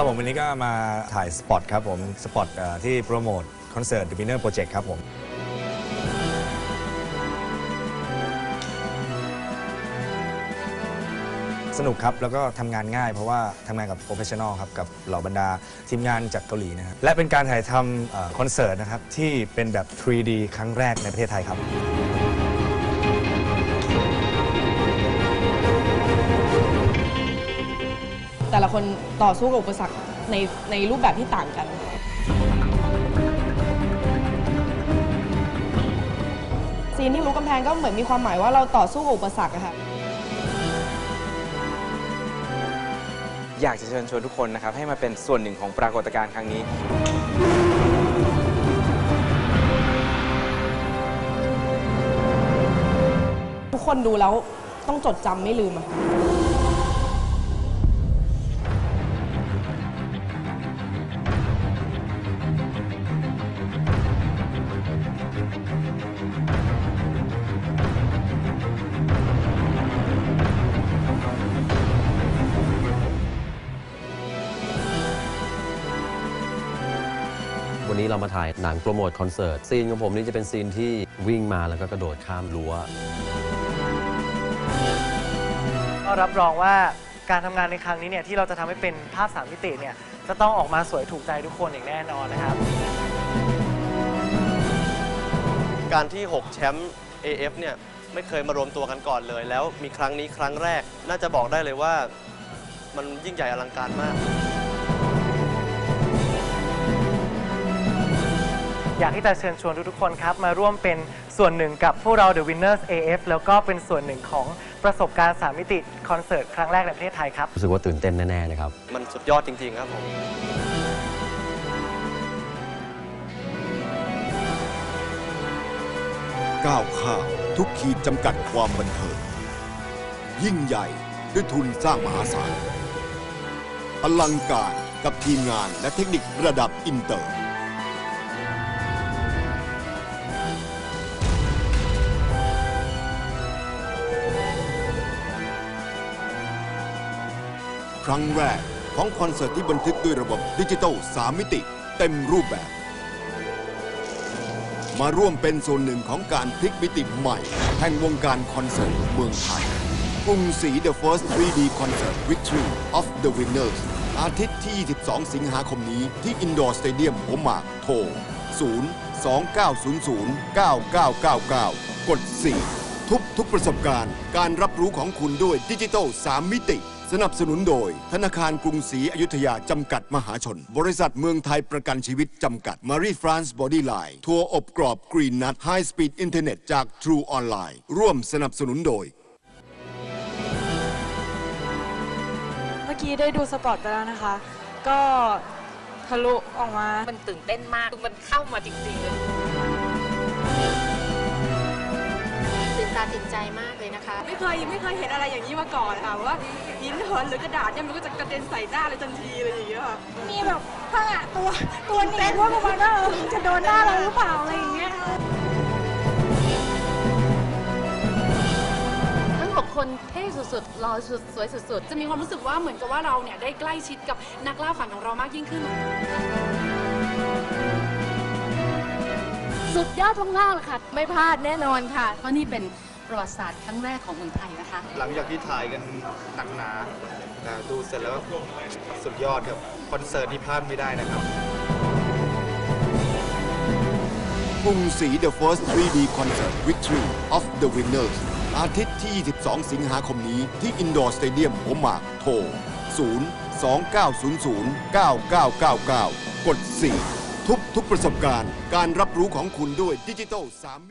ครับผมวันนี้ก็มาถ่ายสปอตครับผม สปอตที่โปรโมทคอนเสิร์ต The Winner Project ครับผม สนุกครับ แล้วก็ทำงานง่ายเพราะว่าทำงานกับโปรเฟชชั่นอลครับ กับเหล่าบรรดาทีมงานจากเกาหลีนะครับ และเป็นการถ่ายทำคอนเสิร์ตนะครับ ที่เป็นแบบ 3D ครั้งแรกในประเทศไทยครับ คนต่อสู้กับอุปสรรคในในรูปแบบที่ต่างกัน ซีนที่รู้กำแพงก็เหมือนมีความหมายว่าเราต่อสู้กับอุปสรรคอะค่ะ อยากจะเชิญชวนทุกคนนะครับ ให้มาเป็นส่วนหนึ่งของปรากฏการณ์ครั้งนี้ ทุกคนดูแล้วต้องจดจำไม่ลืมอะค่ะ วันนี้เรามาถ่ายหนังโปรโมทคอนเสิร์ต ซีนของผมนี่จะเป็นซีนที่วิ่งมาแล้วก็กระโดดข้ามรั้ว ก็รับรองว่าการทำงานในครั้งนี้เนี่ยที่เราจะทำให้เป็นภาพสามมิติเนี่ยจะต้องออกมาสวยถูกใจทุกคนอย่างแน่นอนนะครับ การที่ 6 แชมป์ AF เนี่ยไม่เคยมารวมตัวกันก่อนเลย แล้วมีครั้งนี้ครั้งแรก น่าจะบอกได้เลยว่า มันยิ่งใหญ่อลังการมาก อยากที่จะเชิญชวนทุกๆคนครับ มาร่วมเป็นส่วนหนึ่งกับพวกเรา The Winners AF แล้วก็เป็นส่วนหนึ่งของประสบการณ์สามมิติคอนเสิร์ตครั้งแรกในประเทศไทยครับ รู้สึกว่าตื่นเต้นแน่ๆนะครับ มันสุดยอดจริง ๆ ครับผม ก้าวข้ามทุกขีดจำกัดความบันเทิงยิ่งใหญ่ด้วยทุนสร้างมหาศาลอลังการกับทีมงานและเทคนิคระดับอินเตอร์ รั้งแรกของคอนเสิร์ตที่บันทึกด้วยระบบดิจิตอล3 มิติ เต็มรูปแบบ มาร่วมเป็นส่วนหนึ่งของการพลิกมิติใหม่ แห่งวงการคอนเสิร์ตเมืองไทยกรุงศรี The First 3D Concert Victory of the Winners อาทิตย์ที่ 22 สิงหาคมนี้ที่อินดอร์สเตเดียมหัวหมากโทร 0 2900 9999 กด 4 ทุบทุกประสบการณ์ การรับรู้ของคุณด้วยดิจิตอล3มิติ สนับสนุนโดย ธนาคารกรุงศรีอยุธยา จำกัดมหาชน บริษัทเมืองไทยประกันชีวิต จำกัดมารีฟรานซ์บอดี้ไลน์ทัวร์อบกรอบกรีนนัทไฮสปีดอินเทอร์เน็ตจาก True Online ร่วมสนับสนุนโดย เมื่อกี้ได้ดูสปอตไปแล้วนะคะ ก็ทะลุออกมา มันตื่นเต้นมากมันเข้ามาจริงๆเลย ตื่นตาตื่นใจมากเลยนะคะ ไม่เคยไม่เคยเห็นอะไรอย่างนี้มาก่อนค่ะว่าหินเหินหรือกระดาษเนี่ยมันก็จะกระเด็นใส่หน้าเลยทันทีเลยอย่างเงี้ยค่ะมีแบบผ้าตัวตัวหนีบว่าประมาณว่าเออจะโดนหน้าเราหรือเปล่าอะไรอย่างเงี้ยทั้งหกคนเท่สุดๆหล่อสุดสวยสุดๆ จะมีความรู้สึกว่าเหมือนกับว่าเราเนี่ยได้ใกล้ชิดกับนักล่าฝันของเรามากยิ่งขึ้น สุดยอดมากๆเลยค่ะ ไม่พลาดแน่นอนค่ะ เพราะนี่เป็น ประวัติศาสตร์ครั้งแรกของเมืองไทยนะคะ หลังจากที่ถ่ายกันหนักหนาแต่ดูเสร็จแล้วสุดยอดครับคอนเสิร์ตนี่พลาดไม่ได้นะครับกรุงศรี The First 3D Concert Victory of the Winners อาทิตย์ที่ 22 สิงหาคมนี้ที่อินดอร์สเตเดียมหัวหมากโทร 0 2900 9999 กด 4 ทุบทุกประสบการณ์ การรับรู้ของคุณด้วยดิจิตอล3มิติ